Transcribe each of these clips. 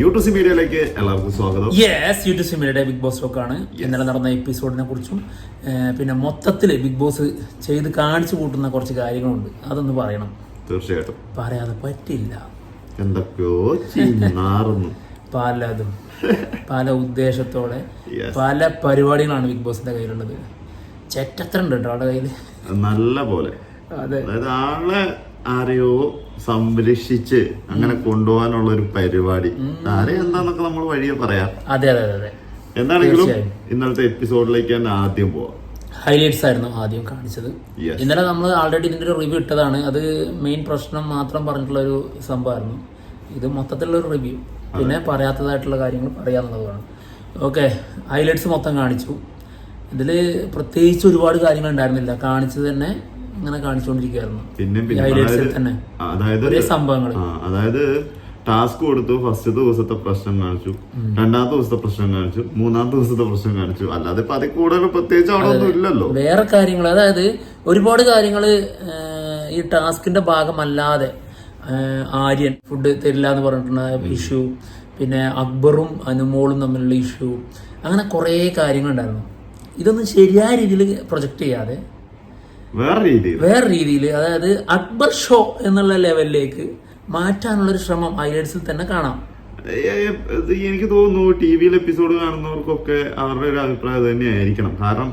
YouTube മീഡിയയിലേക്ക് എല്ലാവർക്കും സ്വാഗതം. യെസ് യൂട്യൂബ് മീഡിയയുടെ ബിഗ് ബോസ് ടോക്കാണ് ഇന്നലെ നടന്ന എപ്പിസോഡിനെ കുറിച്ചും പിന്നെ മൊത്തത്തിൽ ബിഗ് ബോസ് ചെയ്ത് കാണിച്ചു കൂട്ടുന്ന കുറച്ച് കാര്യങ്ങളുണ്ട്. അതൊന്ന് പറയണം. തീർച്ചയായിട്ടും. പറയാതെ പറ്റില്ല എന്തൊക്കെയോ പലതും. പല ഉദ്ദേശത്തോടെ പല പരിപാടികളാണ് ബിഗ് ബോസിന്റെ കയ്യിലുള്ളത്. ചെറ്റത്ര ഉണ്ട് കേട്ടോ ആളുടെ കയ്യിൽ നല്ല പോലെ. അതെ. അതായത് ആളെ ആരെയോ സംരക്ഷിച്ച് അങ്ങനെ കൊണ്ടുപോകാനുള്ള ഒരു പരിപാടി. ആരെ എന്താന്നൊക്കെ നമ്മൾ വഴിയെ പറയാം. അതെ അതെ അതെ എന്താണെങ്കിലും ഇന്നത്തെ ഇന്നലത്തെ എപ്പിസോഡിലേക്ക് തന്നെ ആദ്യം പോവാം. ഹൈലൈറ്റ്സ് ആയിരുന്നു ആദ്യം കാണിച്ചത്. ഇന്നലെ നമ്മൾ ആൾറെഡി ഇതിന്റെ ഒരു റിവ്യൂ ഇട്ടതാണ്. അത് മെയിൻ പ്രശ്നം മാത്രം പറഞ്ഞിട്ടുള്ള ഒരു സംഭവമായിരുന്നു. ഇത് മൊത്തത്തിലുള്ള ഒരു റിവ്യൂ പിന്നെ പറയാത്തതായിട്ടുള്ള കാര്യങ്ങൾ പറയാന്നുള്ളതാണ് ഓക്കെ ഹൈലൈറ്റ്സ് മൊത്തം കാണിച്ചു. ഇതിൽ പ്രത്യേകിച്ച് ഒരുപാട് കാര്യങ്ങൾ ഉണ്ടായിരുന്നില്ല. കാണിച്ചത് തന്നെ ഇങ്ങനെ കാണിച്ചുകൊണ്ടിരിക്കുകയായിരുന്നു അതായത് അതായത് ഒരേ സംഭവങ്ങൾ അതായത് ടാസ്ക് കൊടുത്തു ഫസ്റ്റ് ദിവസത്തെ പ്രശ്നം കാണിച്ചു. രണ്ടാമത്തെ ദിവസത്തെ പ്രശ്നം കാണിച്ചു. മൂന്നാമത്തെ ദിവസത്തെ പ്രശ്നം കാണിച്ചു. അല്ലാതെ ഇപ്പൊ അതിൽ കൂടുതൽ പ്രത്യേകിച്ച് അവിടെ ഒന്നും ഇല്ലല്ലോ. വേറെ കാര്യങ്ങൾ അതായത് ഒരുപാട് കാര്യങ്ങൾ ഈ ടാസ്കിന്റെ ഭാഗമല്ലാതെ ആര്യൻ ഫുഡ് തരില്ല എന്ന് പറഞ്ഞിട്ടുള്ള ഇഷ്യൂ പിന്നെ അക്ബറും അനുമോളും തമ്മിലുള്ള ഇഷ്യൂ അങ്ങനെ കുറേ കാര്യങ്ങളുണ്ടായിരുന്നു. ഇതൊന്നും ശരിയായ രീതിയിൽ പ്രൊജക്റ്റ് ചെയ്യാതെ വേറെ രീതിയിൽ. വേറെ രീതിയിൽ അതായത് അക്ബർ ഷോ എന്നുള്ള ലെവലിലേക്ക് മാറ്റാനുള്ള ഒരു ശ്രമം ഹൈലൈറ്റ്സിൽ തന്നെ കാണാം. എനിക്ക് തോന്നുന്നു ടി വിയിൽ എപ്പിസോഡ് കാണുന്നവർക്കൊക്കെ അവരുടെ ഒരു അഭിപ്രായം തന്നെയായിരിക്കണം കാരണം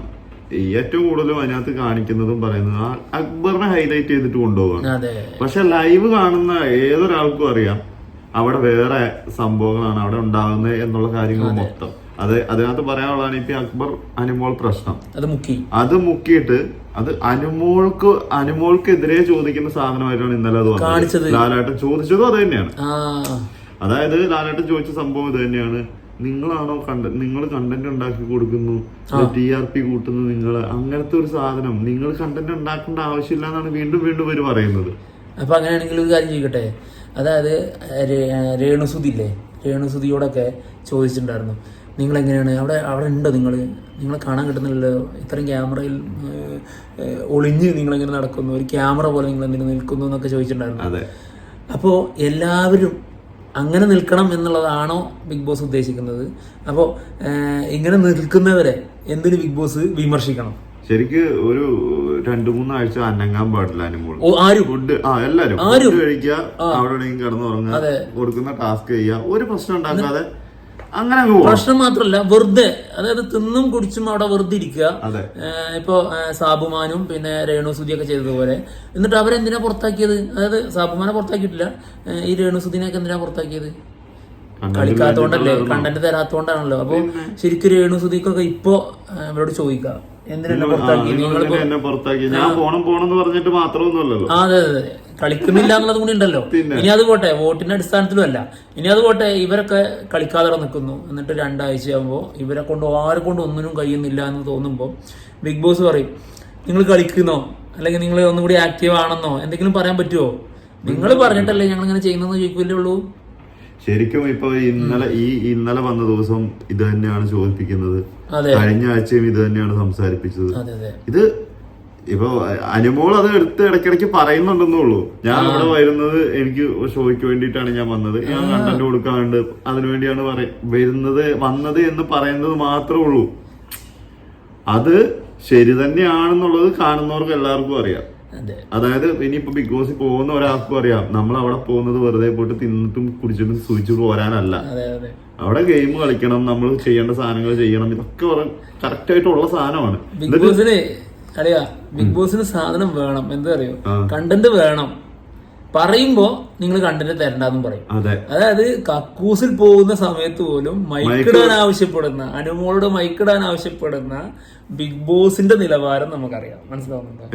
ഏറ്റവും കൂടുതലും അതിനകത്ത് കാണിക്കുന്നതും പറയുന്നത് അക്ബറിനെ ഹൈലൈറ്റ് ചെയ്തിട്ട് കൊണ്ടുപോകാം പക്ഷെ ലൈവ് കാണുന്ന ഏതൊരാൾക്കും അറിയാം അവിടെ വേറെ സംഭവങ്ങളാണ് അവിടെ ഉണ്ടാകുന്നത് എന്നുള്ള കാര്യങ്ങൾ മൊത്തം. അത് അതിനകത്ത് പറയാനുള്ളതാണ് ഇപ്പൊ അക്ബർ അനുമോൾ പ്രശ്നം. അത് മുക്കി. അത് മുക്കിയിട്ട് അത് അനുമോൾക്ക് എതിരെ ചോദിക്കുന്ന സാധനമായിട്ടാണ് ഇന്നലെ അത് കാണിച്ചത്. ലാലേട്ടൻ ചോദിച്ചതും അത് തന്നെയാണ്. അതായത് ലാലേട്ടൻ ചോദിച്ച സംഭവം ഇത് തന്നെയാണ്. നിങ്ങളാണോ കണ്ട നിങ്ങൾ കണ്ടന്റ് ഉണ്ടാക്കി കൊടുക്കുന്നു? ടി ആർ പി കൂട്ടുന്നു നിങ്ങൾ അങ്ങനത്തെ ഒരു സാധനം നിങ്ങൾ കണ്ടന്റ് ഉണ്ടാക്കേണ്ട ആവശ്യമില്ല എന്നാണ് വീണ്ടും വീണ്ടും ഇവർ പറയുന്നത്. അപ്പൊ അങ്ങനെയാണെങ്കിൽ ഒരു കാര്യം ചെയ്യട്ടെ? അതായത് രേണുസുതില്ലേ രേണുസുതിയോടൊക്കെ ചോദിച്ചിട്ടുണ്ടായിരുന്നു. നിങ്ങൾ എങ്ങനെയാണ് അവിടെ അവിടെ ഉണ്ടോ നിങ്ങൾ നിങ്ങൾ കാണാൻ കിട്ടുന്നില്ലല്ലോ. ഇത്രയും ക്യാമറയിൽ ഒളിഞ്ഞ് നിങ്ങളെങ്ങനെ നടക്കുന്നു. ഒരു ക്യാമറ പോലെ നിങ്ങൾ എന്തിനു നിൽക്കുന്നു എന്നൊക്കെ ചോദിച്ചിട്ടുണ്ടായിരുന്നു. അപ്പോൾ എല്ലാവരും അങ്ങനെ നിൽക്കണം എന്നുള്ളതാണോ ബിഗ് ബോസ് ഉദ്ദേശിക്കുന്നത്? അപ്പോൾ ഇങ്ങനെ നിൽക്കുന്നവരെ എന്തിന് ബിഗ് ബോസ് വിമർശിക്കണം? ശരിക്ക് ഒരു രണ്ടു മൂന്നാഴ്ച അനങ്ങാൻ പാടില്ല അനുമോൾ. ഫുഡ് ആ എല്ലാരും. ഫുഡ് കഴിക്കുക അവിടെ കിടന്നുറങ്ങുക കൊടുക്കുന്ന ടാസ്ക് ചെയ്യുക. ഒരു പ്രശ്നം ഉണ്ടാക്കാതെ അങ്ങനെ പ്രശ്നം മാത്രമല്ല വെറുതെ അതായത് തിന്നും കുടിച്ചും അവിടെ വെറുതെ ഇരിക്കുക. ഇപ്പൊ സാബുമാനും പിന്നെ രേണുസുതിയൊക്കെ ചെയ്തതുപോലെ എന്നിട്ട് അവരെന്തിനാ പുറത്താക്കിയത്? അതായത് സാബുമാനെ പുറത്താക്കിയിട്ടില്ല. ഈ രേണുസുദിനെയൊക്കെ എന്തിനാ പുറത്താക്കിയത്? കളിക്കാത്തോണ്ടല്ലേ കണ്ടന്റ് തരാത്തോണ്ടാണല്ലോ അപ്പൊ ശരിക്കും രേണുസുദിക്കൊക്കെ ഇപ്പൊ ഇവരോട് ചോദിക്കാം എന്തിനാ പുറത്താക്കി നിങ്ങൾ നിങ്ങൾ എന്നെ പുറത്താക്കി ഞാൻ പോണം പോണം എന്ന് പറഞ്ഞിട്ട് മാത്രമൊന്നുമല്ലല്ലോ. ആ അതെ അതെ അതെ. കളിക്കുന്നില്ല എന്നുള്ളത് കൂടി ഉണ്ടല്ലോ. ഇനി അത് പോട്ടെ വോട്ടിന്റെ അടിസ്ഥാനത്തിലും അല്ല. ഇനി അത് പോട്ടെ ഇവരൊക്കെ കളിക്കാതെ നിൽക്കുന്നു. എന്നിട്ട് രണ്ടാഴ്ചയാകുമ്പോൾ ഇവരെ കൊണ്ട് ആരെ കൊണ്ട് ഒന്നിനും കഴിയുന്നില്ല എന്ന് തോന്നുമ്പോൾ ബിഗ് ബോസ് പറയും നിങ്ങൾ കളിക്കുന്നോ? അല്ലെങ്കിൽ നിങ്ങൾ ഒന്നുകൂടി ആക്റ്റീവ് ആണെന്നോ? എന്തെങ്കിലും പറയാൻ പറ്റുമോ നിങ്ങൾ പറഞ്ഞിട്ടല്ലേ ഞങ്ങൾ ഇങ്ങനെ ചെയ്യുന്നതെന്ന് ചോദിക്കില്ലേ ഉള്ളൂ. ശരിക്കും ഇപ്പൊ ഇന്നലെ ഈ ഇന്നലെ വന്ന ദിവസം ഇത് തന്നെയാണ് ചോദിപ്പിക്കുന്നത്. കഴിഞ്ഞ ആഴ്ചയും ഇത് തന്നെയാണ് സംസാരിപ്പിച്ചത്. ഇത് ഇപ്പൊ അനുമോൾ അത് എടുത്ത് ഇടയ്ക്കിടയ്ക്ക് പറയുന്നുണ്ടെന്നേ ഉള്ളൂ ഞാൻ ഇവിടെ വരുന്നത് എനിക്ക് ഷോയ്ക്ക് വേണ്ടിയിട്ടാണ് ഞാൻ വന്നത്. ഞാൻ കണ്ടന്റ് കൊടുക്കാണ്ട് അതിനുവേണ്ടിയാണ് പറയ വരുന്നത് വന്നത് എന്ന് പറയുന്നത് മാത്രമേ ഉള്ളൂ. അത് ശരി തന്നെയാണെന്നുള്ളത് കാണുന്നവർക്ക് എല്ലാവർക്കും അറിയാം. അതായത് ഇനിയിപ്പോ ബിഗ് ബോസിൽ പോകുന്ന ഒരാൾക്കും അറിയാം. നമ്മൾ അവിടെ പോകുന്നത് വെറുതെ പോയിട്ട് തിന്നിട്ടും കുടിച്ചിട്ടും സൂചിച്ചിട്ട് പോരാനല്ല. അവിടെ ഗെയിം കളിക്കണം നമ്മൾ ചെയ്യേണ്ട സാധനങ്ങൾ ചെയ്യണം ഇതൊക്കെ കറക്റ്റ് ആയിട്ടുള്ള സാധനമാണ്. ബിഗ് ബോസിന് അറിയാ ബിഗ് ബോസിന് സാധനം വേണം. എന്താ അറിയോ? കണ്ടന്റ് വേണം. പറയുമ്പോ നിങ്ങൾ കണ്ടന്റ് തരണ്ടെന്നും പറയും. അതായത് കക്കൂസിൽ പോകുന്ന സമയത്ത് പോലും മൈക്കിടാൻ ആവശ്യപ്പെടുന്ന അനുമോളോട് മൈക്കിടാൻ ആവശ്യപ്പെടുന്ന ബിഗ് ബോസിന്റെ നിലവാരം നമുക്കറിയാം. മനസ്സിലാവുന്നുണ്ടോ?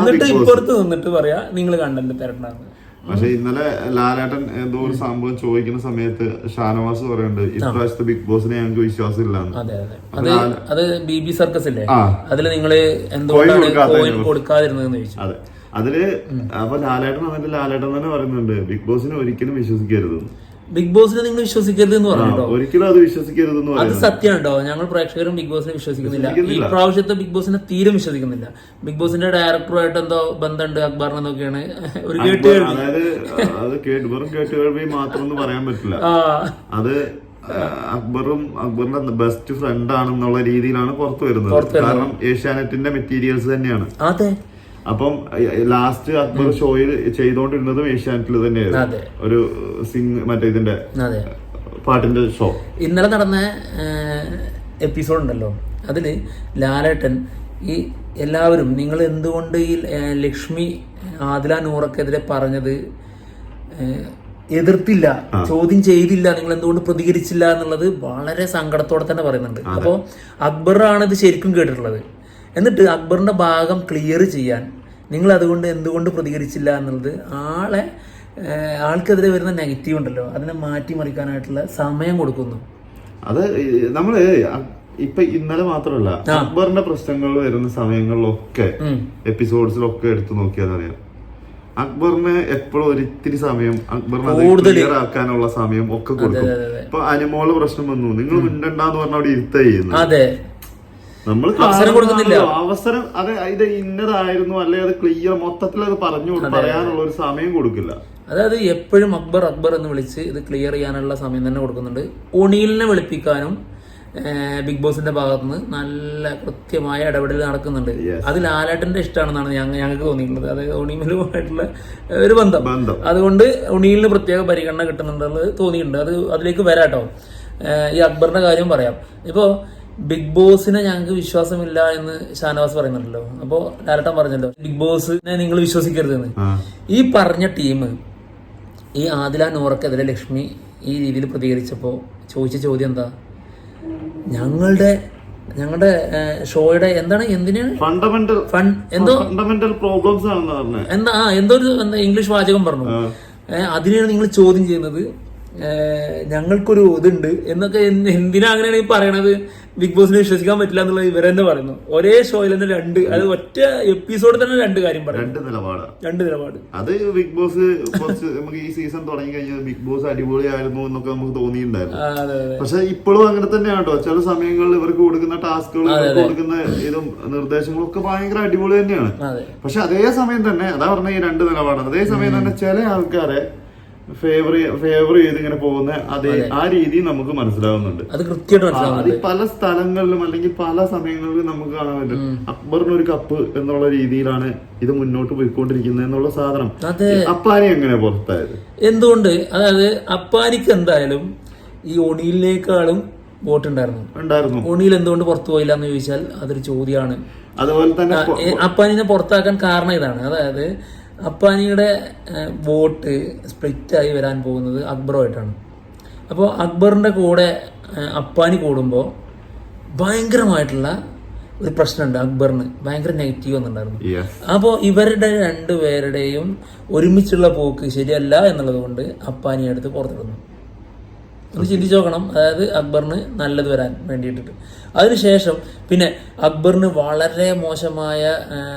എന്നിട്ട് ഇപ്പുറത്ത് നിന്നിട്ട് പറയാ നിങ്ങൾ കണ്ടന്റ് തരണ്ടെന്ന്. പക്ഷെ ഇന്നലെ ലാലേട്ടൻ എന്തോ ഒരു സംഭവം ചോദിക്കുന്ന സമയത്ത് ഷാനവാസ് പറയുന്നുണ്ട് ഇപ്രാവശ്യത്തെ ബിഗ് ബോസിനെ ഞങ്ങൾക്ക് വിശ്വാസം ഇല്ലാന്ന് അതെ. ബി ബി സർക്കസ് ഇല്ലേ ആ. അതിൽ നിങ്ങൾ എന്തുകൊണ്ടാണ് കോയിൻ കൊടുക്കാതിരുന്നതെന്ന് ചോദിച്ചു. അതിൽ അപ്പൊ ലാലേട്ടൻ അവന്റെ ലാലേട്ടൻ തന്നെ പറയുന്നുണ്ട് ബിഗ് ബോസിനെ ഒരിക്കലും വിശ്വസിക്കരുത്. ബിഗ് ബോസിനെ നിങ്ങൾ വിശ്വസിക്കരുത് എന്ന് പറഞ്ഞു ഒരിക്കലും അത് വിശ്വസിക്കരുതെന്ന് അത് സത്യമാണ് കേട്ടോ. ഞങ്ങൾ പ്രേക്ഷകരും ബിഗ് ബോസിനെ വിശ്വസിക്കുന്നില്ല. ഈ പ്രാവശ്യത്തെ ബിഗ് ബോസിനെ തീരെ വിശ്വസിക്കുന്നില്ല. ബിഗ് ബോസിന്റെ ഡയറക്ടറുമായിട്ട് എന്തോ ബന്ധമുണ്ട് അക്ബറിന് എന്നൊക്കെയാണ്. ഒരു അത് കേട്ട് വെറും കേട്ടുകേൾവി മാത്രം പറയാൻ പറ്റില്ല. അത് അക്ബറും അക്ബറിന്റെ ബെസ്റ്റ് ഫ്രണ്ട് ആണെന്നുള്ള രീതിയിലാണ് പുറത്തു വരുന്നത്. കാരണം ഏഷ്യാനെറ്റിന്റെ മെറ്റീരിയൽസ് തന്നെയാണ്. അതെ. അപ്പം ലാസ്റ്റ് അക്ബർ ഷോയിൽ ചെയ്തോണ്ടിരുന്നതും ഏഷ്യാനെറ്റിൽ തന്നെയായിരുന്നു. ഒരു സിംഗ് മറ്റേ ഇതിന്റെ പാട്ടിന്റെ ഷോ ഇന്നലെ നടന്ന എപ്പിസോഡ് ഉണ്ടല്ലോ. അതിൽ ലാലേട്ടൻ ഈ എല്ലാവരും നിങ്ങൾ എന്തുകൊണ്ട് ഈ ലക്ഷ്മി ആദില നൂറക്കെതിരെ പറഞ്ഞത്? എതിർത്തില്ല. ചോദ്യം ചെയ്തില്ല. നിങ്ങൾ എന്തുകൊണ്ട് പ്രതികരിച്ചില്ല? എന്നുള്ളത് വളരെ സങ്കടത്തോടെ തന്നെ പറയുന്നുണ്ട്. അപ്പോൾ അക്ബറാണ് ഇത് ശരിക്കും കേട്ടിട്ടുള്ളത്. എന്നിട്ട് അക്ബറിന്റെ ഭാഗം ക്ലിയർ ചെയ്യാൻ. നിങ്ങൾ അതുകൊണ്ട് എന്തുകൊണ്ട് പ്രതികരിച്ചില്ല എന്നുള്ളത് ആളെ ആൾക്കെതിരെ വരുന്ന നെഗറ്റീവ് ഉണ്ടല്ലോ അതിനെ മാറ്റിമറിക്കാനായിട്ടുള്ള സമയം കൊടുക്കുന്നു. അത് നമ്മൾ ഇപ്പൊ ഇന്നലെ മാത്രമല്ല അക്ബറിന്റെ പ്രശ്നങ്ങൾ വരുന്ന സമയങ്ങളിലൊക്കെ. എപ്പിസോഡ്സിലൊക്കെ എടുത്തു നോക്കിയാൽ അറിയാം അക്ബറിന് എപ്പോഴും ഒരിത്തിരി സമയം അക്ബറിനെ ക്ലിയർ ആക്കാനുള്ള സമയം ഒക്കെ കൊടുക്കും. ഇപ്പൊ അനുമോള പ്രശ്നം വന്നു. നിങ്ങൾ മിണ്ടണ്ടെന്ന് പറഞ്ഞ അവിടെ ഇരുത്ത ചെയ്യുന്നു അതെ. നമ്മൾ അവസരം കൊടുക്കുന്നില്ല. അവസരം അത് ഇത് ഇന്നതായിരുന്നു അല്ലെ അത് ക്ലിയർ മൊത്തത്തിൽ അത് പറഞ്ഞു പറയാനുള്ള ഒരു സമയം കൊടുക്കില്ല. അതായത് എപ്പോഴും അക്ബർ അക്ബർ എന്ന് വിളിച്ച് ഇത് ക്ലിയർ ചെയ്യാനുള്ള സമയം തന്നെ കൊടുക്കുന്നുണ്ട്. ഒണിയിലിനെ വെളുപ്പിക്കാനും ബിഗ് ബോസിന്റെ ഭാഗത്തുനിന്ന് നല്ല കൃത്യമായ ഇടപെടൽ നടക്കുന്നുണ്ട്. അത് ലാലേട്ടന്റെ ഇഷ്ടമാണെന്നാണ് ഞങ്ങ ഞങ്ങൾക്ക് തോന്നിയിട്ടുള്ളത്. അതായത് ഒണിയിലുമായിട്ടുള്ള ഒരു ബന്ധം. അതുകൊണ്ട് ഒണീലിന് പ്രത്യേക പരിഗണന കിട്ടുന്നുണ്ടെന്ന് തോന്നിയിട്ടുണ്ട്. അത് അതിലേക്ക് വരാട്ടോ. ഈ അക്ബറിന്റെ കാര്യം പറയാം. ഇപ്പോൾ ബിഗ് ബോസിനെ ഞങ്ങൾക്ക് വിശ്വാസമില്ല എന്ന് ഷാനവാസ് പറയുന്നുണ്ടല്ലോ. അപ്പോൾ ഡയറക്ടർ പറഞ്ഞല്ലോ ബിഗ് ബോസിനെ നിങ്ങൾ വിശ്വസിക്കരുത് എന്ന് ഈ പറഞ്ഞ ടീം ഈ ആദില നൂറക്കെതിരെ ലക്ഷ്മി ഈ രീതിയിൽ പ്രതികരിച്ചപ്പോൾ ചോദിച്ച ചോദ്യം എന്താ? ഞങ്ങളുടെ ഞങ്ങളുടെ ഷോയുടെ എന്താണ് എന്തിനാണ്? ഫണ്ടമെന്റൽ എന്തോ? ഫണ്ടമെന്റൽ പ്രോബ്ലംസ് എന്താ എന്തോ ഒരു ഇംഗ്ലീഷ് വാചകം പറഞ്ഞു. അതിനെയാണ് നിങ്ങൾ ചോദ്യം ചെയ്യുന്നത്. ഞങ്ങൾക്കൊരു ഇതുണ്ട് എന്നൊക്കെ എന്തിനാ അങ്ങനെയാണ് ഈ പറയണത്? ബിഗ് ബോസിനെ വിശ്വസിക്കാൻ പറ്റില്ല എന്നുള്ളത് ഇവരെന്നെ പറയുന്നു. ഒരേ ഷോയിൽ തന്നെ രണ്ട് അത് ഒറ്റ എപ്പിസോഡിൽ തന്നെ രണ്ട് കാര്യം പറയും. രണ്ട് നിലപാടാണ് രണ്ട് നിലപാട്. അത് ബിഗ് ബോസ് കുറച്ച് നമുക്ക് ഈ സീസൺ തുടങ്ങി കഴിഞ്ഞാൽ ബിഗ് ബോസ് അടിപൊളിയായിരുന്നു എന്നൊക്കെ നമുക്ക് തോന്നിയിട്ടുണ്ടായിരുന്നു. പക്ഷെ ഇപ്പോഴും അങ്ങനെ തന്നെയാണ് കേട്ടോ. ചില സമയങ്ങളിൽ ഇവർക്ക് കൊടുക്കുന്ന ടാസ്കുകൾ കൊടുക്കുന്ന ഇതും നിർദ്ദേശങ്ങളും ഒക്കെ ഭയങ്കര അടിപൊളി തന്നെയാണ്. പക്ഷെ അതേ സമയം തന്നെ അതാ പറഞ്ഞ ഈ രണ്ട് നിലപാടാണ്. അതേ സമയം തന്നെ ചില ആൾക്കാരെ ഫേവർ ഫേവർ ചെയ്ത് ഇങ്ങനെ പോകുന്ന അതേ ആ രീതി നമുക്ക് മനസ്സിലാവുന്നുണ്ട്. അത് കൃത്യമായിട്ട് അത് പല സ്ഥലങ്ങളിലും അല്ലെങ്കിൽ പല സമയങ്ങളിലും നമുക്ക് കാണാൻ പറ്റും. അക്ബറിന് ഒരു കപ്പ് എന്നുള്ള രീതിയിലാണ് ഇത് മുന്നോട്ട് പോയിക്കൊണ്ടിരിക്കുന്നത് എന്നുള്ള സാധനം. അപ്പാനി എങ്ങനെ പുറത്തായത്? എന്തുകൊണ്ട്? അതായത് അപ്പാനിക്ക് എന്തായാലും ഈ ഒണിയിലേക്കാളും വോട്ട് ഉണ്ടായിരുന്നു. ഒണിയിൽ എന്തുകൊണ്ട് പുറത്തു പോയില്ല എന്ന് ചോദിച്ചാൽ അതൊരു ചോദ്യമാണ്. അതുപോലെ തന്നെ അപ്പാനിനെ പുറത്താക്കാൻ കാരണം ഇതാണ് അതായത് അപ്പാനിയുടെ ബോട്ട് വോട്ട് സ്പ്ലിറ്റായി വരാൻ പോകുന്നത് അക്ബറുമായിട്ടാണ്. അപ്പോൾ അക്ബറിന്റെ കൂടെ അപ്പാനി കൂടുമ്പോൾ ഭയങ്കരമായിട്ടുള്ള ഒരു പ്രശ്നമുണ്ട് അക്ബറിന്. ഭയങ്കര നെഗറ്റീവ് വന്നിട്ടുണ്ടായിരുന്നു. Yes. അപ്പോൾ ഇവരുടെ രണ്ടുപേരുടെയും ഒരുമിച്ചുള്ള പോക്ക് ശരിയല്ല എന്നുള്ളത് കൊണ്ട് അപ്പാനി അടുത്ത് പുറത്തിടുന്നു. ഒന്ന് ചിന്തിച്ചു നോക്കണം. അതായത് അക്ബറിന് നല്ലത് വരാൻ വേണ്ടിയിട്ടിട്ട്. അതിനുശേഷം പിന്നെ അക്ബറിന് വളരെ മോശമായ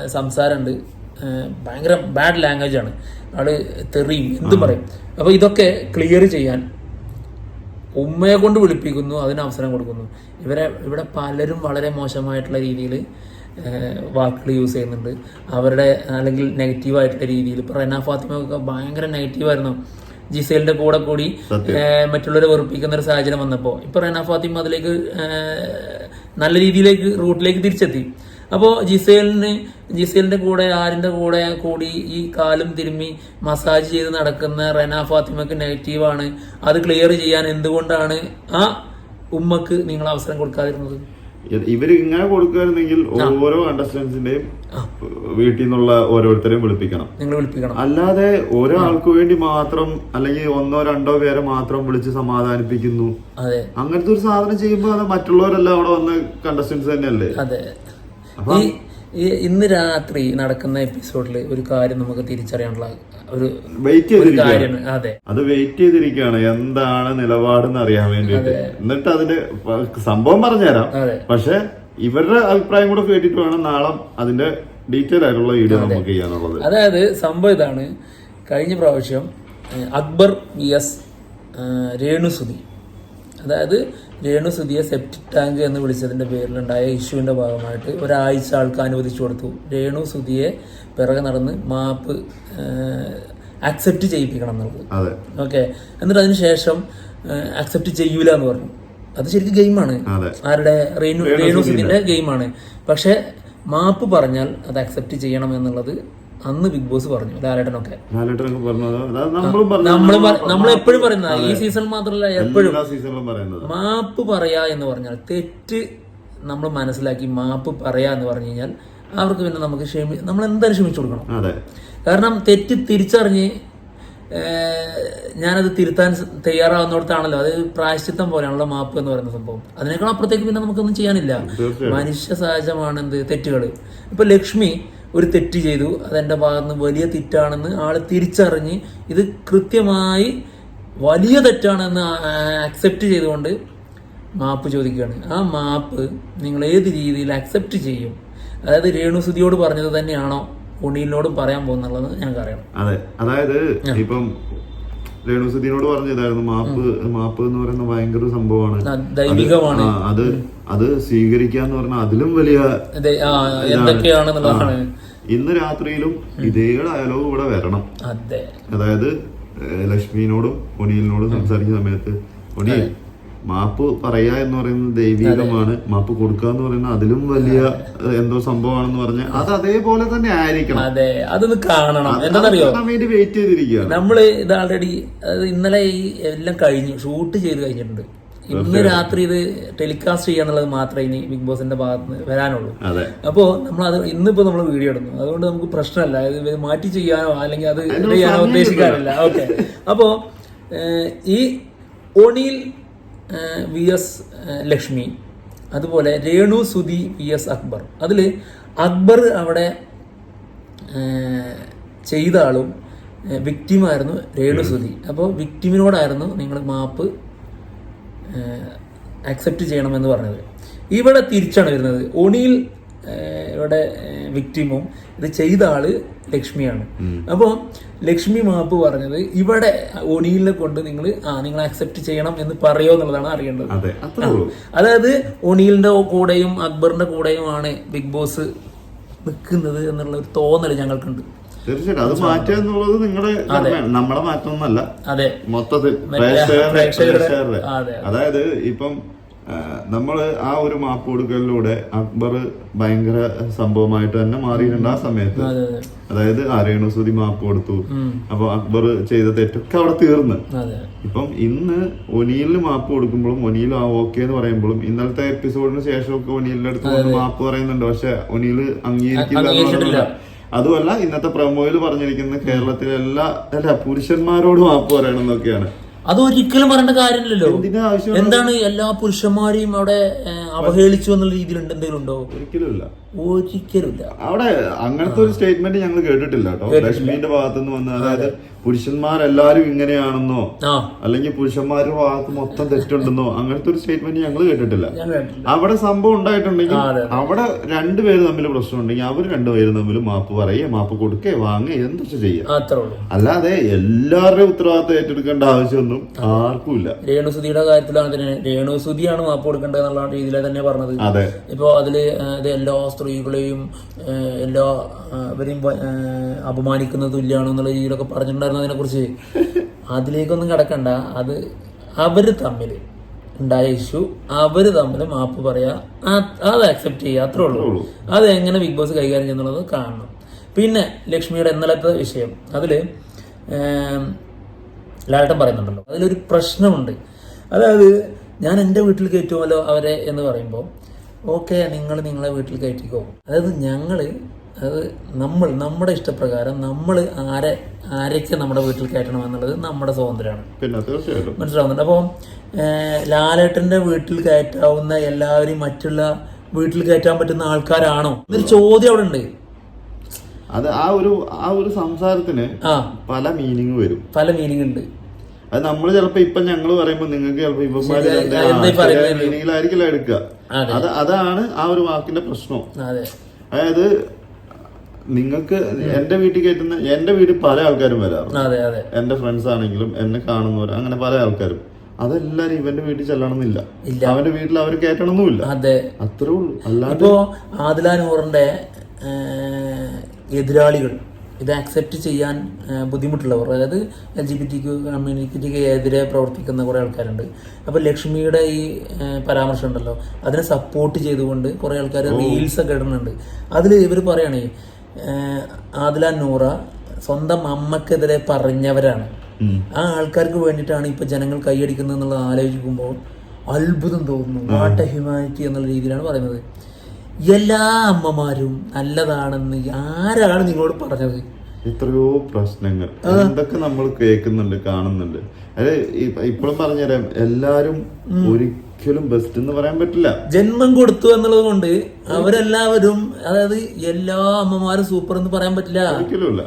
സംസാരമുണ്ട്. ഭയങ്കര ബാഡ് ലാംഗ്വേജ് ആണ്. ആൾ തെറിയും എന്തും പറയും. അപ്പോൾ ഇതൊക്കെ ക്ലിയർ ചെയ്യാൻ ഉമ്മയെ കൊണ്ട് വിളിപ്പിക്കുന്നു അതിന് അവസരം കൊടുക്കുന്നു. ഇവരെ ഇവിടെ പലരും വളരെ മോശമായിട്ടുള്ള രീതിയിൽ വാക്കുകൾ യൂസ് ചെയ്യുന്നുണ്ട്. അവരുടെ അല്ലെങ്കിൽ നെഗറ്റീവായിട്ടുള്ള രീതിയിൽ. ഇപ്പോൾ റെന ഫാത്തിമ ഒക്കെ ഭയങ്കര നെഗറ്റീവായിരുന്നു ജിസേലിന്റെ കൂടെ കൂടി മറ്റുള്ളവരെ വെറുപ്പിക്കുന്ന ഒരു സാഹചര്യം വന്നപ്പോൾ ഇപ്പോൾ റെന ഫാത്തിമ അതിലേക്ക് നല്ല രീതിയിലേക്ക് റൂട്ടിലേക്ക് തിരിച്ചെത്തി. അപ്പോൾ ജിസേലിന് ജിസേലിന്റെ കൂടെ ആരിന്റെ കൂടെ കൂടി ഈ കാലും തിരുമ്മി മസാജ് ചെയ്ത് നടക്കുന്ന റെന ഫാത്തിമക്ക് നെഗറ്റീവാണ് അത് ക്ലിയർ ചെയ്യാൻ എന്തുകൊണ്ടാണ് ആ ഉമ്മക്ക് നിങ്ങൾ അവസരം കൊടുക്കാതിരുന്നത്? ഇവർ ഇവർ ഇങ്ങനെ കൊടുക്കുകയായിരുന്നെങ്കിൽ ഓരോ കണ്ടസ്റ്റൻസിന്റെയും വീട്ടിൽ നിന്നുള്ള ഓരോരുത്തരെയും വിളിപ്പിക്കണം. നിങ്ങൾ വിളിപ്പിക്കണം. അല്ലാതെ ഒരാൾക്ക് വേണ്ടി മാത്രം അല്ലെങ്കിൽ ഒന്നോ രണ്ടോ പേരെ മാത്രം വിളിച്ച് സമാധാനിപ്പിക്കുന്നു. അങ്ങനത്തെ ഒരു സാധനം ചെയ്യുമ്പോൾ അത് മറ്റുള്ളവരെല്ലാം അവിടെ വന്ന് കണ്ടസ്റ്റൻസ് തന്നെയല്ലേ? ഈ ഇന്ന് രാത്രി നടക്കുന്ന എപ്പിസോഡിൽ ഒരു കാര്യം നമുക്ക് തിരിച്ചറിയാനുള്ള ഒരു വെയിറ്റ് ചെയ്തിരിക്കുകയാണ്. അതെ. അത് വെയിറ്റ് ചെയ്തിരിക്കുകയാണ്. എന്താണ് നിലപാടെന്ന് അറിയാൻ വേണ്ടിയിട്ട്. എന്നിട്ട് അതിന്റെ സംഭവം പറഞ്ഞുതരാം. പക്ഷെ ഇവരുടെ അഭിപ്രായം കൂടെ കേട്ടിട്ട് വേണം നാളെ അതിന്റെ ഡീറ്റെയിൽ ആയിട്ടുള്ള വീഡിയോ നമുക്ക് ചെയ്യാനുള്ളത്. അതായത് സംഭവം ഇതാണ്. കഴിഞ്ഞ പ്രാവശ്യം അക്ബർ വി എസ് രേണുസുതി. അതായത് രേണുസുതിയെ സെപ്റ്റിക് ടാങ്ക് എന്ന് വിളിച്ചതിന്റെ പേരിലുണ്ടായ ഇഷ്യൂവിന്റെ ഭാഗമായിട്ട് ഒരാഴ്ച ആൾക്ക് അനുവദിച്ചു കൊടുത്തു. രേണു സുധിയെ പിറകെ നടന്ന് മാപ്പ് അക്സെപ്റ്റ് ചെയ്യിപ്പിക്കണം എന്നുള്ളത്. ഓക്കെ. എന്നിട്ട് അതിന് ശേഷം അക്സെപ്റ്റ് ചെയ്യൂല എന്ന് പറഞ്ഞു. അത് ശരിക്കും ഗെയിമാണ്. ആരുടെ? റേണു രേണുസുതിന്റെ ഗെയിമാണ്. പക്ഷേ മാപ്പ് പറഞ്ഞാൽ അത് അക്സെപ്റ്റ് ചെയ്യണം എന്നുള്ളത് അന്ന് ബിഗ് ബോസ് പറഞ്ഞു ലാലേട്ടനൊക്കെ. നമ്മൾ എപ്പോഴും പറയുന്നത് ഈ സീസൺ മാത്രമല്ല എപ്പോഴും. മാപ്പ് പറയാ എന്ന് പറഞ്ഞാൽ തെറ്റ് നമ്മൾ മനസ്സിലാക്കി മാപ്പ് പറയാ എന്ന് പറഞ്ഞു കഴിഞ്ഞാൽ അവർക്ക് പിന്നെ നമുക്ക് ക്ഷമി നമ്മൾ എന്തായാലും ക്ഷമിച്ചു കൊടുക്കണം. കാരണം തെറ്റ് തിരിച്ചറിഞ്ഞ് ഞാനത് തിരുത്താൻ തയ്യാറാവുന്നിടത്താണല്ലോ. അത് പ്രായശ്ചിത്തം പോലെയാണല്ലോ മാപ്പ് എന്ന് പറയുന്ന സംഭവം. അതിനേക്കാൾ അപ്പുറത്തേക്ക് പിന്നെ നമുക്കൊന്നും ചെയ്യാനില്ല. മനുഷ്യ സഹജമാണ് എന്ത്? തെറ്റുകൾ ഇപ്പൊ ലക്ഷ്മി ഒരു തെറ്റ് ചെയ്തു. അതെന്റെ ഭാഗത്ത് നിന്ന് വലിയ തെറ്റാണെന്ന് ആൾ തിരിച്ചറിഞ്ഞ് ഇത് കൃത്യമായി വലിയ തെറ്റാണെന്ന് അക്സെപ്റ്റ് ചെയ്തുകൊണ്ട് മാപ്പ് ചോദിക്കുകയാണ്. ആ മാപ്പ് നിങ്ങൾ ഏത് രീതിയിൽ അക്സെപ്റ്റ് ചെയ്യും? അതായത് രേണുസുതിയോട് പറഞ്ഞത് തന്നെയാണോ? ഉണ്ണീലിനോടും പറയാൻ പോകുന്നുള്ളത് ഞാൻ അറിയണം അതെ. അതായത് ഇപ്പം രേണുസുദ്ദീനോട് പറഞ്ഞതായിരുന്നു മാപ്പ് മാപ്പ് എന്ന് പറയുന്ന ഭയങ്കര സംഭവമാണ്. അത് അത് അത് സ്വീകരിക്കാന്ന് പറഞ്ഞാൽ അതിലും വലിയ ഇന്ന് രാത്രിയിലും ഇതേ ഡയലോഗ് ഇവിടെ വരണം. അതെ. അതായത് ലക്ഷ്മിനോടും ഒനിയലിനോടും സംസാരിക്കുന്ന സമയത്ത് ഒനിയൽ മാപ്പ് പറയാ എന്ന് പറയുന്നത് ദൈവികമാണ്. മാപ്പ് കൊടുക്കുക എന്ന് പറയുന്നത് അതിലും വലിയ എന്തോ സംഭവമാണെന്ന് പറഞ്ഞ അത് അതേപോലെ തന്നെ ആയിരിക്കണം. അതെ അതൊന്ന് കാണണം. എന്താണെന്നറിയോ? വേണ്ടി വെയിറ്റ് ചെയ്തിരിക്കുകയാണ്. നമ്മൾ ഇത് ആൾറെഡി ഇന്നലെ ഈ എല്ലാം കഴിഞ്ഞു. ഷൂട്ട് ചെയ്ത് കഴിഞ്ഞിട്ടുണ്ട്. ഇന്ന് രാത്രി ഇത് ടെലികാസ്റ്റ് ചെയ്യാന്നുള്ളത് മാത്രമേ ഇനി ബിഗ് ബോസിന്റെ ഭാഗത്ത് നിന്ന് വരാനുള്ളൂ. അതെ. അപ്പോ നമ്മൾ അത് ഇന്നിപ്പോ നമ്മൾ വീഡിയോ ഇടുന്നു. അതുകൊണ്ട് നമുക്ക് പ്രശ്നമല്ല. ഇത് മാറ്റി ചെയ്യാനോ അല്ലെങ്കിൽ അത് ചെയ്യാനോ ഉദ്ദേശിക്കാറില്ല. ഓക്കെ അപ്പോ ഈ ഒണിയിൽ വി എസ് ലക്ഷ്മി. അതുപോലെ രേണു സുധി വി എസ് അക്ബർ. അതിൽ അക്ബർ അവിടെ ചെയ്ത ആളും വിക്റ്റിമായിരുന്നു രേണു സുധി. അപ്പോൾ വിക്റ്റിമിനോടായിരുന്നു നിങ്ങൾ മാപ്പ് അക്സെപ്റ്റ് ചെയ്യണമെന്ന് പറഞ്ഞത്. ഇവിടെ തിരിച്ചാണ് വരുന്നത്. ഒണിയിൽ ഇവിടെ വിക്റ്റിമും ഇത് ചെയ്ത ആൾ ലക്ഷ്മിയാണ്. അപ്പോൾ ലക്ഷ്മി മാപ്പ് പറഞ്ഞത് ഇവിടെ ഒണിയിലെ കൊണ്ട് നിങ്ങൾ ആ നിങ്ങൾ അക്സെപ്റ്റ് ചെയ്യണം എന്ന് പറയോ എന്നുള്ളതാണ് അറിയേണ്ടത്. അതായത് ഒണിയിലിന്റെ കൂടെയും അക്ബറിന്റെ കൂടെയുമാണ് ബിഗ് ബോസ് നിൽക്കുന്നത് എന്നുള്ള ഒരു തോന്നൽ ഞങ്ങൾക്കുണ്ട്. തീർച്ചയായിട്ടും. അത് മാറ്റുക എന്നുള്ളത് നിങ്ങളുടെ. നമ്മളെ മൊത്തത്തിൽ മറ്റേ പ്രേക്ഷകരുടെ-. അതെ. അതായത് ഇപ്പം ആ, നമ്മൾ ആ ഒരു മാപ്പ് കൊടുക്കലിലൂടെ അക്ബർ ഭയങ്കര സംഭവമായിട്ട് തന്നെ മാറിയിട്ടുണ്ട് ആ സമയത്ത്. അതെ അതെ. അതായത് ആരേണുസുതി മാപ്പ് കൊടുത്തു. അപ്പൊ അക്ബർ ചെയ്ത തെറ്റൊക്കെ അവിടെ തീർന്ന്. ഇപ്പം ഇന്ന് ഒനിയിലിന് മാപ്പ് കൊടുക്കുമ്പോഴും ഒനിയിൽ ആ ഓക്കെ എന്ന് പറയുമ്പോഴും ഇന്നലത്തെ എപ്പിസോഡിന് ശേഷമൊക്കെ ഒനിയിലിന്റെ അടുത്ത് മാപ്പ് പറയുന്നുണ്ട്. പക്ഷെ ഒനിയിൽ അംഗീകരിക്കില്ല. അതുമല്ല ഇന്നത്തെ പ്രമോയിൽ പറഞ്ഞിരിക്കുന്ന കേരളത്തിലെ എല്ലാ അല്ല പുരുഷന്മാരോട് മാപ്പ് പറയണം എന്നൊക്കെയാണ്. അതൊരിക്കലും പറയേണ്ട കാര്യമില്ലല്ലോ. എന്താണ് എല്ലാ പുരുഷന്മാരെയും അവിടെ അവഹേളിച്ചു എന്നുള്ള രീതിയിൽ എന്തെങ്കിലും ഉണ്ടോ ഒരിക്കലും അവിടെ അങ്ങനത്തെ ഒരു സ്റ്റേറ്റ്മെന്റ് ഞങ്ങൾ കേട്ടിട്ടില്ല കേട്ടോ. ലക്ഷ്മിന്റെ ഭാഗത്തുനിന്ന് വന്ന അതായത് പുരുഷന്മാരെല്ലാരും ഇങ്ങനെയാണെന്നോ? അല്ലെങ്കിൽ പുരുഷന്മാരുടെ ഭാഗത്ത് മൊത്തം തെറ്റുണ്ടെന്നോ? അങ്ങനത്തെ ഒരു സ്റ്റേറ്റ്മെന്റ് ഞങ്ങൾ കേട്ടിട്ടില്ല. അവിടെ സംഭവം ഉണ്ടായിട്ടുണ്ടെങ്കിൽ അവിടെ രണ്ടുപേര് തമ്മിൽ പ്രശ്നം ഉണ്ടെങ്കിൽ അവർ രണ്ടുപേരും തമ്മിൽ മാപ്പ് പറയേ മാപ്പ് കൊടുക്കേ വാങ്ങേ എന്തൊക്കെ ചെയ്യേ. അത്രേ ഉള്ളൂ. അല്ലാതെ എല്ലാവരുടെയും ഉത്തരവാദിത്തം ഏറ്റെടുക്കേണ്ട ആവശ്യമൊന്നും ആർക്കും ഇല്ല രേണുസുതിയുടെ കാര്യത്തിലാണ് തന്നെ രേണുസുതിയാണ് മാപ്പ് കൊടുക്കേണ്ടത് എന്നുള്ള രീതിയിലാണ് തന്നെ പറഞ്ഞത്. അതെ. ഇപ്പൊ അതിൽ എല്ലാ സ്ത്രീകളെയും എല്ലാ ഇവരെയും അപമാനിക്കുന്ന തുല്യമാണ് എന്നുള്ള രീതിയിലൊക്കെ പറഞ്ഞിട്ടുണ്ടായിരുന്നു അതിനെക്കുറിച്ച്. അതിലേക്കൊന്നും കിടക്കണ്ട. അത് അവർ തമ്മിൽ ഉണ്ടായ ഇഷ്യൂ അവർ തമ്മിൽ മാപ്പ് പറയാ. അത് അക്സെപ്റ്റ് ചെയ്യുക അത്രേ ഉള്ളൂ. അത് എങ്ങനെ ബിഗ് ബോസ് കൈകാര്യം ചെയ്യുന്നുള്ളത് കാണണം. പിന്നെ ലക്ഷ്മിയുടെ ഇന്നലത്തെ വിഷയം. അതിൽ ലാലട്ടം ലാലട്ടൻ പറയുന്നുണ്ടല്ലോ. അതിലൊരു പ്രശ്നമുണ്ട്. അതായത് ഞാൻ എന്റെ വീട്ടിൽ കയറ്റുമല്ലോ അവരെ എന്ന് പറയുമ്പോൾ ഓക്കെ നിങ്ങൾ നിങ്ങളെ വീട്ടിൽ കയറ്റിക്കോ. അതായത് ഞങ്ങൾ അത് നമ്മൾ നമ്മുടെ ഇഷ്ടപ്രകാരം നമ്മൾ ആരെ ആരൊക്കെ നമ്മുടെ വീട്ടിൽ കയറ്റണം എന്നുള്ളത് നമ്മുടെ സ്വാതന്ത്ര്യമാണ്. പിന്നെ തീർച്ചയായിട്ടും. മനസ്സിലാവുന്നുണ്ട്. അപ്പോൾ ലാലേട്ടന്റെ വീട്ടിൽ കയറ്റാവുന്ന എല്ലാവരും മറ്റുള്ള വീട്ടിൽ കയറ്റാൻ പറ്റുന്ന ആൾക്കാരാണോ? എന്നൊരു ചോദ്യം അവിടെ ഉണ്ട്. അത് ആ ഒരു ആ ഒരു സംസാരത്തിന് പല മീനിങ് വരും. പല മീനിങ് ഉണ്ട്. അത് നമ്മൾ ചിലപ്പോ ഇപ്പൊ ഞങ്ങൾ പറയുമ്പോ നിങ്ങൾക്ക് ചിലപ്പോ ഇവന്മാര്? ചെറിയ മീനിങ്ങിലായിരിക്കില്ല എടുക്കുക അതെ. അത് അതാണ് ആ ഒരു വാക്കിന്റെ പ്രശ്നം. അതെ. അതായത് നിങ്ങൾക്ക് എന്റെ വീട്ടിൽ കയറ്റുന്ന എന്റെ വീട് പല ആൾക്കാരും വരാറുണ്ട്. എന്റെ ഫ്രണ്ട്സ് ആണെങ്കിലും എന്നെ കാണുന്നവർ അങ്ങനെ പല ആൾക്കാരും. അതെല്ലാരും ഇവന്റെ വീട്ടിൽ ചെല്ലണമെന്നില്ല. അവന്റെ വീട്ടിൽ അവർ കയറ്റണമെന്നുമില്ല അതെ. അത്രേ ഉള്ളൂ. അല്ലാതെ ഇപ്പോ ആദില എതിരാളികൾ. ഇത് അക്സെപ്റ്റ് ചെയ്യാൻ ബുദ്ധിമുട്ടുള്ളവർ അതായത് എൽ ജി ബി ടി കമ്മ്യൂണിറ്റിക്ക് എതിരെ പ്രവർത്തിക്കുന്ന കുറേ ആൾക്കാരുണ്ട്. അപ്പോൾ ലക്ഷ്മിയുടെ ഈ പരാമർശം ഉണ്ടല്ലോ അതിനെ സപ്പോർട്ട് ചെയ്തുകൊണ്ട് കുറേ ആൾക്കാർ റീൽസ് ഒക്കെ ഇടുന്നുണ്ട്. അതിൽ ഇവർ പറയണേ ആദില നൂറ സ്വന്തം അമ്മക്കെതിരെ പറഞ്ഞവരാണ്. ആ ആൾക്കാർക്ക് വേണ്ടിയിട്ടാണ് ഇപ്പൊ ജനങ്ങൾ കൈയടിക്കുന്നത് എന്നുള്ളത് ആലോചിക്കുമ്പോൾ അത്ഭുതം തോന്നുന്നു. വാട്ട് എ ഹ്യൂമാനിറ്റി എന്നുള്ള രീതിയിലാണ് പറയുന്നത്. എല്ലാ അമ്മമാരും നല്ലതാണെന്ന് ആരാണ് നിങ്ങളോട് പറഞ്ഞത്? എത്രയോ പ്രശ്നങ്ങൾ. എന്തൊക്കെ നമ്മൾ കേൾക്കുന്നുണ്ട് കാണുന്നുണ്ട്. അത് ഇപ്പോഴും പറഞ്ഞുതരാം. എല്ലാരും ഒരിക്കലും ബെസ്റ്റ് എന്ന് പറയാൻ പറ്റില്ല. ജന്മം കൊടുത്തു എന്നുള്ളത് കൊണ്ട് അവരെല്ലാവരും അതായത് എല്ലാ അമ്മമാരും സൂപ്പർ എന്ന് പറയാൻ പറ്റില്ല. ഒരിക്കലും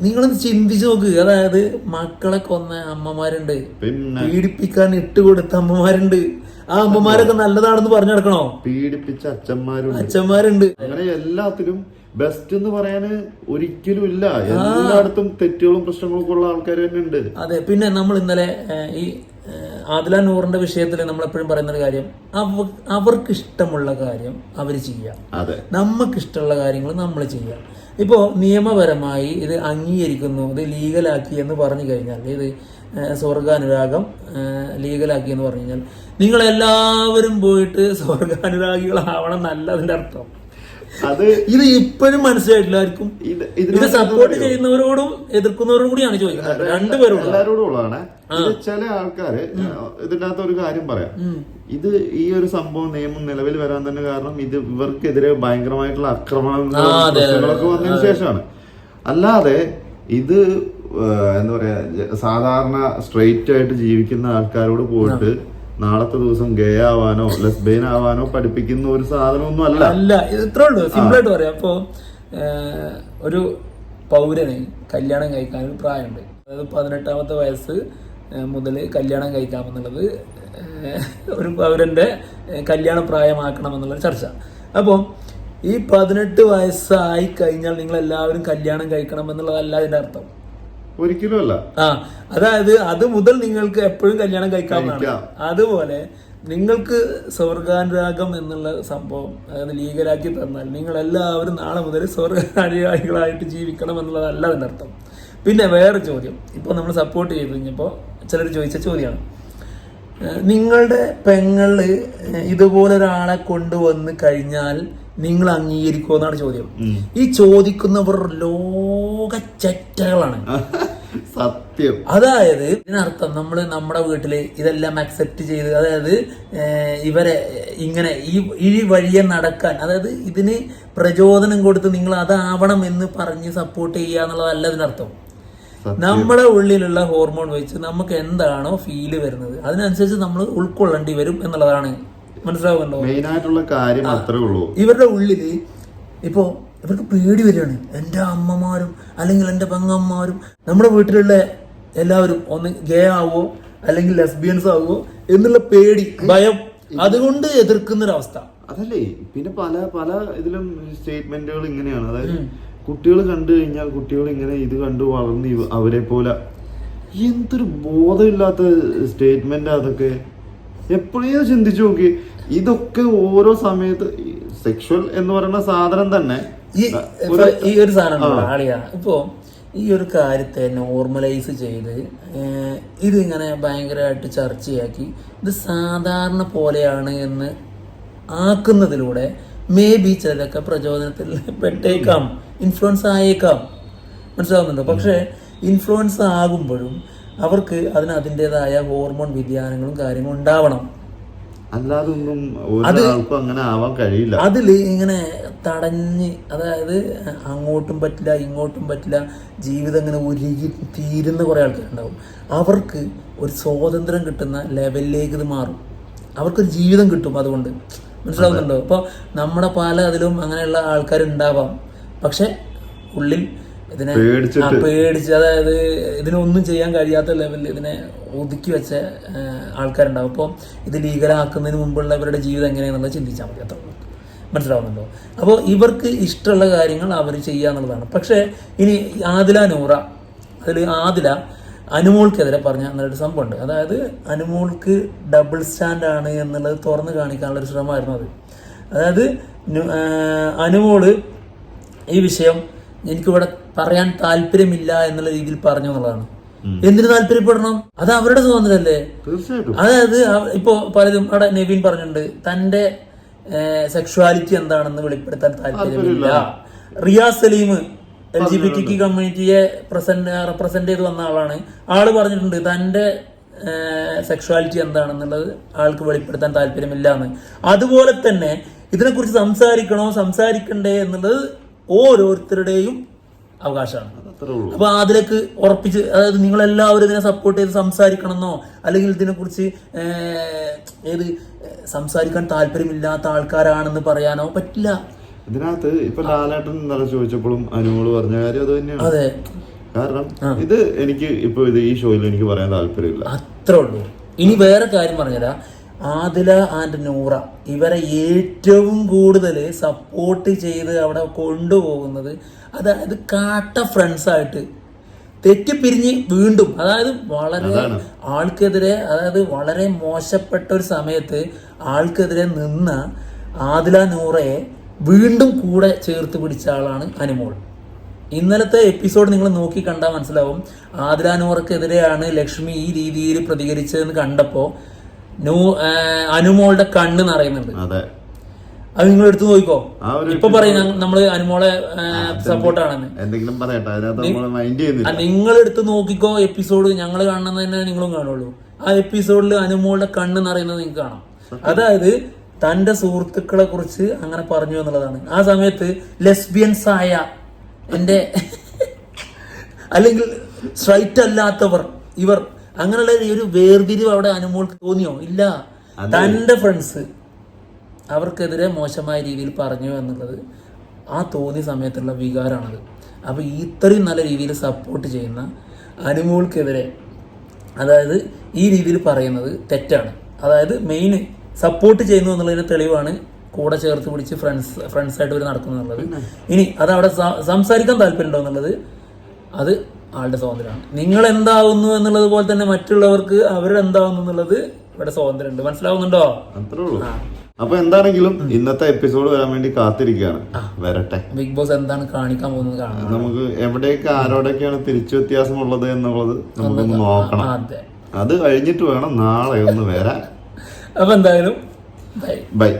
നിങ്ങളൊന്ന് ചിന്തിച്ചു നോക്ക്. അതായത് മക്കളെ കൊന്ന അമ്മമാരുണ്ട്. പിന്നെ? പീഡിപ്പിക്കാൻ ഇട്ടുകൊടുത്ത അമ്മമാരുണ്ട്. ആ അമ്മമാരൊക്കെ നല്ലതാണെന്ന് പറഞ്ഞു നടക്കണോ? പീഡിപ്പിച്ച അച്ഛന്മാരും അച്ഛന്മാരുണ്ട്. അങ്ങനെ എല്ലാത്തിലും ബെസ്റ്റ് എന്ന് പറയാന് ഒരിക്കലും ഇല്ല. എല്ലായിടത്തും തെറ്റുകളും പ്രശ്നങ്ങളും ഒക്കെ ഉള്ള ആൾക്കാർ തന്നെ ഉണ്ട് അതെ പിന്നെ നമ്മൾ ഇന്നലെ ഈ ആദില നൂറിന്റെ വിഷയത്തിൽ നമ്മൾ എപ്പോഴും പറയുന്ന ഒരു കാര്യം അവ അവർക്ക് ഇഷ്ടമുള്ള കാര്യം അവർ ചെയ്യുക അതെ. നമുക്ക് ഇഷ്ടമുള്ള കാര്യങ്ങൾ നമ്മൾ ചെയ്യുക ഇപ്പോൾ നിയമപരമായി ഇത് അംഗീകരിക്കുന്നു ഇത് ലീഗലാക്കി എന്ന് പറഞ്ഞു കഴിഞ്ഞാൽ ഇത് സ്വർഗാനുരാഗം ലീഗലാക്കി എന്ന് പറഞ്ഞു കഴിഞ്ഞാൽ നിങ്ങളെല്ലാവരും പോയിട്ട് സ്വർഗാനുരാഗികളാവണം എന്നല്ല അതിന്റെ അർത്ഥം. അത് ഇത് ഇപ്പോഴും മനസ്സിലായിട്ടില്ല ആർക്കും. ഇത് സപ്പോർട്ട് ചെയ്യുന്നവരോടും എതിർക്കുന്നവരോടും കൂടിയാണ് ചോദിക്കുന്നത്. രണ്ടുപേരോടും. എല്ലാവരോടും ഉള്ളതാണ്. ചില ആൾക്കാര് ഇതിന്റെ അകത്ത് ഒരു കാര്യം പറയാം. ഇത് ഈ ഒരു സംഭവം നിയമം നിലവിൽ വരാൻ തന്നെ കാരണം ഇത് ഇവർക്കെതിരെ ഭയങ്കരമായിട്ടുള്ള ആക്രമണങ്ങളും പ്രശ്നങ്ങളൊക്കെ വന്നതിന് ശേഷമാണ്. അല്ലാതെ ഇത് എന്താ പറയാ സാധാരണ സ്ട്രെയിറ്റ് ആയിട്ട് ജീവിക്കുന്ന ആൾക്കാരോട് പോയിട്ട് നാളത്തെ ദിവസം ഗേ ആവാനോ ലെസ്ബിയൻ ആവാനോ പഠിപ്പിക്കുന്ന ഒരു സാധനമൊന്നും അല്ല. അല്ല ഇത്രയുള്ളൂ ഇത്രേ ഉള്ളൂ. സിമ്പിൾ ആയിട്ട് പറയാം. അപ്പോ ഒരു പൗരന് കല്യാണം കഴിക്കാൻ ഒരു പ്രായമുണ്ട്. അതായത് പതിനെട്ടാമത്തെ വയസ്സ് മുതൽ കല്യാണം കഴിക്കാമെന്നുള്ളത് ഒരു പൗരന്റെ കല്യാണ പ്രായമാക്കണം എന്നുള്ള ചർച്ച. അപ്പോൾ ഈ പതിനെട്ട് വയസ്സായി കഴിഞ്ഞാൽ നിങ്ങൾ എല്ലാവരും കല്യാണം കഴിക്കണം എന്നുള്ളതല്ല അതിന്റെ അർത്ഥം. ഒരിക്കലും അല്ല. ആ അതായത് അത് മുതൽ നിങ്ങൾക്ക് എപ്പോഴും കല്യാണം കഴിക്കാവുന്നതാണ്. കഴിക്കാം. അതുപോലെ നിങ്ങൾക്ക് സ്വർഗാനുരാഗം എന്നുള്ള സംഭവം അതായത് ലീഗലാക്കി തന്നാൽ നിങ്ങൾ എല്ലാവരും നാളെ മുതൽ സ്വർഗാനുരാഗികളായിട്ട് ജീവിക്കണം എന്നുള്ളതല്ല അതിന്റെ അർത്ഥം. പിന്നെ വേറെ ചോദ്യം. ഇപ്പോൾ നമ്മൾ സപ്പോർട്ട് ചെയ്ത് കഴിഞ്ഞപ്പോൾ ചിലർ ചോദിച്ച ചോദ്യമാണ് നിങ്ങളുടെ പെങ്ങൾ ഇതുപോലെ ഒരാളെ കൊണ്ടുവന്ന് കഴിഞ്ഞാൽ നിങ്ങൾ അംഗീകരിക്കുമോ എന്നാണ് ചോദ്യം. ഈ ചോദിക്കുന്നവർ ലോക ചെറ്റകളാണ്. സത്യം. അതായത് ഇതിനർത്ഥം നമ്മൾ നമ്മുടെ വീട്ടിൽ ഇതെല്ലാം അക്സെപ്റ്റ് ചെയ്ത് അതായത് ഇവരെ ഇങ്ങനെ ഈ ഈ വഴിയെ നടക്കാൻ അതായത് ഇതിന് പ്രചോദനം കൊടുത്ത് നിങ്ങൾ അതാവണം എന്ന് പറഞ്ഞ് സപ്പോർട്ട് ചെയ്യുക എന്നുള്ളതല്ല ഇതിനർത്ഥം. നമ്മുടെ ഉള്ളിലുള്ള ഹോർമോൺ വെച്ച് നമുക്ക് എന്താണോ ഫീൽ വരുന്നത്. അതിനനുസരിച്ച് നമ്മൾ ഉൾക്കൊള്ളേണ്ടി വരും എന്നുള്ളതാണ്. മനസ്സിലാവുന്നുണ്ടോ? മെയിൻ ആയിട്ടുള്ള കാര്യം അത്രേ ഉള്ളൂ. ഇവരുടെ ഉള്ളിൽ ഇപ്പോ ഇവർക്ക് പേടി വരികയാണ്. എന്റെ അമ്മമാരും അല്ലെങ്കിൽ എന്റെ പെങ്ങന്മാരും നമ്മുടെ വീട്ടിലുള്ള എല്ലാവരും ഒന്ന് ഗേ ആവോ അല്ലെങ്കിൽ ലെസ്ബിയൻസ് ആവോ എന്നുള്ള പേടി ഭയം അതുകൊണ്ട് എതിർക്കുന്ന ഒരു അവസ്ഥ അതല്ലേ. പിന്നെ പല പല ഇതിലും സ്റ്റേറ്റ്മെന്റുകൾ ഇങ്ങനെയാണ്. അതായത് കുട്ടികൾ കണ്ടു കഴിഞ്ഞാൽ കുട്ടികൾ ഇങ്ങനെ ഇത് കണ്ടു വളർന്ന് അവരെ പോലെ. എന്തൊരു ബോധമില്ലാത്ത സ്റ്റേറ്റ്മെന്റ് അതൊക്കെ. എപ്പോഴും ചിന്തിച്ചു നോക്കി. ഇതൊക്കെ ഓരോ സമയത്ത് സെക്ഷൽ എന്ന് പറയുന്ന സാധനം തന്നെ ഈ ഒരു സാധനം ആളിയാ. ഇപ്പോ ഈ ഒരു കാര്യത്തെ നോർമലൈസ് ചെയ്ത് ഏഹ്, ഇതിങ്ങനെ ഭയങ്കരമായിട്ട് ചർച്ചയാക്കി ഇത് സാധാരണ പോലെയാണ് എന്ന് ആക്കുന്നതിലൂടെ മേ ബി ചിലരൊക്കെ പ്രചോദനത്തിൽ പെട്ടേക്കാം. ഇൻഫ്ലുവൻസ് ആയേക്കാം. മനസ്സിലാവുന്നുണ്ടോ? പക്ഷേ ഇൻഫ്ലുവൻസ് ആകുമ്പോഴും അവർക്ക് അതിന് അതിന്റെതായ ഹോർമോൺ വ്യതിയാനങ്ങളും കാര്യങ്ങളും ഉണ്ടാവണം. അല്ലാതെ ഒന്നും ഒരാൾക്കും അങ്ങനെ ആവാൻ കഴിയില്ല. അതിൽ ഇങ്ങനെ തടഞ്ഞ് അതായത് അങ്ങോട്ടും പറ്റില്ല ഇങ്ങോട്ടും പറ്റില്ല ജീവിതം ഇങ്ങനെ ഒരുകി തീരുന്ന കുറേ ആൾക്കാരുണ്ടാവും. അവർക്ക് ഒരു സ്വാതന്ത്ര്യം കിട്ടുന്ന ലെവലിലേക്ക് ഇത് മാറും. അവർക്കൊരു ജീവിതം കിട്ടും അതുകൊണ്ട്. മനസ്സിലാവുന്നുണ്ടോ? അപ്പോൾ നമ്മുടെ പല അതിലും അങ്ങനെയുള്ള ആൾക്കാരുണ്ടാവാം. പക്ഷെ ഉള്ളിൽ ഇതിനെ. പേടിച്ച് അതായത് ഇതിനൊന്നും ചെയ്യാൻ കഴിയാത്ത ലെവലിൽ ഇതിനെ ഒതുക്കി വെച്ച ആൾക്കാരുണ്ടാവും. അപ്പോൾ ഇത് ലീഗലാക്കുന്നതിന് മുമ്പുള്ള ഇവരുടെ ജീവിതം എങ്ങനെയാണെന്നുള്ളത് ചിന്തിച്ചാൽ മതി. അത്ര മനസ്സിലാവുന്നുണ്ടോ? അപ്പോൾ ഇവർക്ക് ഇഷ്ടമുള്ള കാര്യങ്ങൾ അവർ ചെയ്യുക എന്നുള്ളതാണ്. പക്ഷേ ഇനി ആദില നൂറ അതിൽ ആദില അനുമോൾക്കെതിരെ പറഞ്ഞ നല്ലൊരു സംഭവമുണ്ട്. അതായത് അനുമോൾക്ക് ഡബിൾ സ്റ്റാൻഡ് ആണ് എന്നുള്ളത് തുറന്ന് കാണിക്കാനുള്ള ഒരു ശ്രമമായിരുന്നു അത്. അതായത് അനുമോൾ ഈ വിഷയം എനിക്കിവിടെ പറയാൻ താല്പര്യമില്ല എന്നുള്ള രീതിയിൽ പറഞ്ഞു എന്നുള്ളതാണ് എന്തിനു താല്പര്യപ്പെടണം? അത് അവരുടെ സ്വാതന്ത്ര്യമല്ലേ? അതായത് ഇപ്പോ പലതും അവിടെ നവീൻ പറഞ്ഞിട്ടുണ്ട് തന്റെ സെക്ഷുവാലിറ്റി എന്താണെന്ന് വെളിപ്പെടുത്താൻ താല്പര്യമില്ല. Riyas Salim L G B T കമ്മ്യൂണിറ്റിയെ present represent ചെയ്ത് വന്ന ആളാണ്. ആൾ പറഞ്ഞിട്ടുണ്ട് തന്റെ സെക്ഷുവാലിറ്റി എന്താണെന്നുള്ളത് ആൾക്ക് വെളിപ്പെടുത്താൻ താല്പര്യമില്ല എന്ന് അതുപോലെ തന്നെ ഇതിനെക്കുറിച്ച് സംസാരിക്കണോ സംസാരിക്കണ്ടേ എന്നുള്ളത് ഓരോരുത്തരുടെയും അവകാശമാണ്. അപ്പൊ അതിലേക്ക് ഉറപ്പിച്ച് അതായത് നിങ്ങൾ എല്ലാവരും ഇതിനെ സപ്പോർട്ട് ചെയ്ത് സംസാരിക്കണമെന്നോ അല്ലെങ്കിൽ ഇതിനെക്കുറിച്ച് ഏത് സംസാരിക്കാൻ താല്പര്യമില്ലാത്ത ആൾക്കാരാണെന്ന് പറയാനോ പറ്റില്ല. ഇതിനകത്ത് ഇപ്പൊ ലാലേട്ടൻ ഇന്നലെ ചോദിച്ചപ്പോഴും അനുമോൾ പറഞ്ഞ കാര്യം അത് തന്നെയാണ്. അതെ. കാരണം ഇത് എനിക്ക് ഇപ്പൊ ഇത് ഈ ഷോയിൽ എനിക്ക് പറയാൻ താല്പര്യമില്ല. അത്രേ ഉള്ളൂ. ഇനി വേറെ കാര്യം പറഞ്ഞുതരാം. ആദില ആൻഡ് നൂറ. ഇവരെ ഏറ്റവും കൂടുതൽ സപ്പോർട്ട് ചെയ്ത് അവിടെ കൊണ്ടുപോകുന്നത് അതായത് കാട്ട ഫ്രണ്ട്സ് ആയിട്ട്. തെറ്റിപ്പിരിഞ്ഞ് വീണ്ടും അതായത് വളരെ ആൾക്കെതിരെ അതായത് വളരെ മോശപ്പെട്ട ഒരു സമയത്ത് ആൾക്കെതിരെ നിന്ന ആദില നൂറയെ വീണ്ടും കൂടെ ചേർത്ത് പിടിച്ച ആളാണ് അനുമോൾ. ഇന്നലത്തെ എപ്പിസോഡ് നിങ്ങൾ നോക്കി കണ്ടാൽ മനസ്സിലാവും. ആതിര നൂറക്കെതിരെയാണ് ലക്ഷ്മി ഈ രീതിയിൽ പ്രതികരിച്ചതെന്ന് കണ്ടപ്പോൾ നൂ അനുമോളുടെ കണ്ണ് നിറയുന്നുണ്ട്. അതെ. അത് നിങ്ങൾ എടുത്തു നോക്കിക്കോ ഒരു ഇപ്പൊ പറയും നമ്മൾ അനുമോളെ സപ്പോർട്ടാണെന്ന് എന്തെങ്കിലും പറയട്ടെ അതിനകത്ത് മൈൻഡ് ചെയ്യുന്നില്ല. നിങ്ങൾ എടുത്ത് നോക്കിക്കോ എപ്പിസോഡ് ഞങ്ങൾ കാണുന്നത് തന്നെ നിങ്ങളും കാണുള്ളൂ. ആ എപ്പിസോഡിൽ അനുമോളുടെ കണ്ണ് നിറയുന്നത് നിങ്ങൾക്ക് കാണാം. അതായത് തന്റെ സുഹൃത്തുക്കളെ കുറിച്ച് അങ്ങനെ പറഞ്ഞു എന്നുള്ളതാണ്. ആ സമയത്ത് ലെസ്ബിയൻസ് ആയ എന്റെ അല്ലെങ്കിൽ സ്ട്രൈറ്റ് അല്ലാത്തവർ ഇവർ അങ്ങനെയുള്ള ഈ ഒരു വേർതിരിവ് അവിടെ അനുമോൾക്ക് തോന്നിയോ? ഇല്ല. തന്റെ ഫ്രണ്ട്സ് അവർക്കെതിരെ മോശമായ രീതിയിൽ പറഞ്ഞു എന്നുള്ളത് ആ തോന്നിയ സമയത്തുള്ള വികാരമാണത് അപ്പോൾ ഇത്രയും നല്ല രീതിയിൽ സപ്പോർട്ട് ചെയ്യുന്ന അനുമോൾക്കെതിരെ അതായത് ഈ രീതിയിൽ പറയുന്നത് തെറ്റാണ്. അതായത് മെയിൻ സപ്പോർട്ട് ചെയ്യുന്നു എന്നുള്ളതിന് തെളിവാണ് കൂടെ ചേർത്ത് പിടിച്ച് ഫ്രണ്ട്സ് ഫ്രണ്ട്സായിട്ട് ഇവർ നടക്കുന്നു എന്നുള്ളത് ഇനി അത് അവിടെ സംസാരിക്കാൻ താല്പര്യമുണ്ടോ എന്നുള്ളത്? അത് ആളുടെ സ്വാതന്ത്ര്യമാണ്. നിങ്ങൾ എന്താവുന്നു എന്നുള്ളത് പോലെ തന്നെ മറ്റുള്ളവർക്ക് അവരെന്താവുന്നു എന്നുള്ളത് ഇവിടെ സ്വാതന്ത്ര്യമുണ്ട്. മനസ്സിലാവുന്നുണ്ടോ? അത്രേ ഉള്ളൂ. അപ്പൊ എന്താണെങ്കിലും ഇന്നത്തെ എപ്പിസോഡ് വരാൻ വേണ്ടി കാത്തിരിക്കുകയാണ്. വരട്ടെ. ബിഗ് ബോസ് എന്താണ് കാണിക്കാൻ പോകുന്നത് കാണാം നമുക്ക് എവിടെയൊക്കെ ആരോടൊക്കെയാണ് തിരിച്ചു വ്യത്യാസമുള്ളത് എന്നുള്ളത് നമുക്കൊന്ന് നോക്കണം. അതെ. അത് കഴിഞ്ഞിട്ട് വേണം നാളെ ഒന്ന് വരാൻ. അപ്പൊ എന്തായാലും ബൈ. ബൈ.